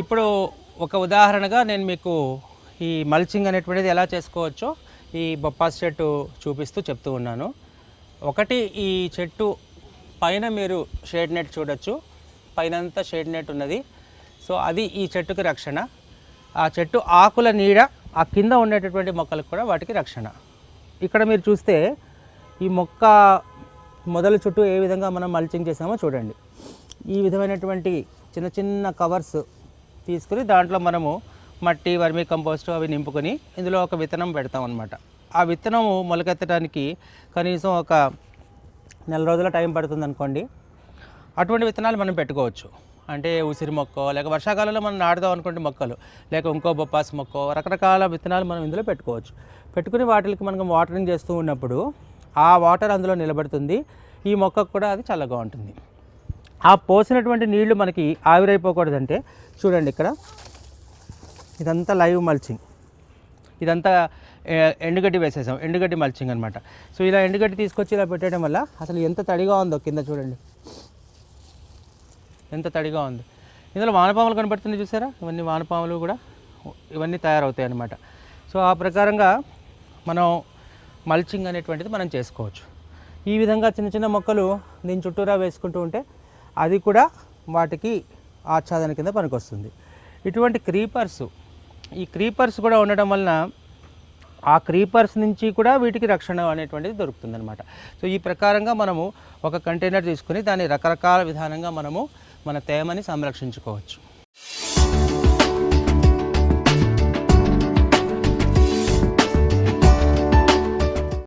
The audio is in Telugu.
ఇప్పుడు ఒక ఉదాహరణగా నేను మీకు ఈ మల్చింగ్ అనేటువంటిది ఎలా చేసుకోవచ్చో ఈ బొప్పాస్ చెట్టు చూపిస్తూ చెప్తూ ఉన్నాను. ఒకటి ఈ చెట్టు పైన మీరు షేడ్ నెట్ చూడొచ్చు. పైనంతా షేడ్ నెట్ ఉన్నది. సో అది ఈ చెట్టుకి రక్షణ. ఆ చెట్టు ఆకుల నీడ ఆ కింద ఉండేటటువంటి మొక్కలకు కూడా వాటికి రక్షణ. ఇక్కడ మీరు చూస్తే ఈ మొక్క మొదలు చుట్టూ ఏ విధంగా మనం మల్చింగ్ చేసామో చూడండి. ఈ విధమైనటువంటి చిన్న చిన్న కవర్స్ తీసుకుని దాంట్లో మనము మట్టి వర్మీ కంపోస్ట్ అవి నింపుకొని ఇందులో ఒక విత్తనం పెడతాం అనమాట ఆ విత్తనము మొలకెత్తడానికి కనీసం ఒక నెల రోజుల టైం పడుతుంది అనుకోండి. అటువంటి విత్తనాలు మనం పెట్టుకోవచ్చు. అంటే ఉసిరి మొక్క లేక వర్షాకాలంలో మనం నాటుదాం అనుకుంటే మొక్కలు లేక ఇంకో బొప్పాస్ మొక్క రకరకాల విత్తనాలు మనం ఇందులో పెట్టుకోవచ్చు. పెట్టుకుని వాటికి మనం వాటరింగ్ చేస్తూ ఉన్నప్పుడు ఆ వాటర్ అందులో నిలబడుతుంది. ఈ మొక్కకు కూడా అది చల్లగా ఉంటుంది. ఆ పోసినటువంటి నీళ్ళు మనకి ఆవిరైపోకూడదంటే చూడండి ఇక్కడ. ఇదంతా లైవ్ మల్చింగ్. ఇదంతా ఎండుగడ్డి వేసేసాం. ఎండుగడ్డి మల్చింగ్ అనమాట సో ఇలా ఎండుగడ్డి తీసుకొచ్చి ఇలా పెట్టడం వల్ల అసలు ఎంత తడిగా ఉందో కింద చూడండి. ఎంత తడిగా ఉంది. ఇందులో వానపాములు కనబడుతున్నాయి చూసారా? ఇవన్నీ వానపాములు కూడా ఇవన్నీ తయారవుతాయి అన్నమాట. సో ఆ ప్రకారంగా మనం మల్చింగ్ అనేటువంటిది మనం చేసుకోవచ్చు. ఈ విధంగా చిన్న చిన్న మొక్కలు దీని చుట్టూరా వేసుకుంటూ ఉంటే అది కూడా వాటికి ఆచ్ఛాదన కింద పనికొస్తుంది. ఇటువంటి క్రీపర్స్ ఈ క్రీపర్స్ కూడా ఉండడం వలన ఆ క్రీపర్స్ నుంచి కూడా వీటికి రక్షణ అనేటువంటిది దొరుకుతుందనమాట సో ఈ ప్రకారంగా మనము ఒక కంటైనర్ తీసుకుని దాన్ని రకరకాల విధానంగా మనము మన తేమని సంరక్షించుకోవచ్చు.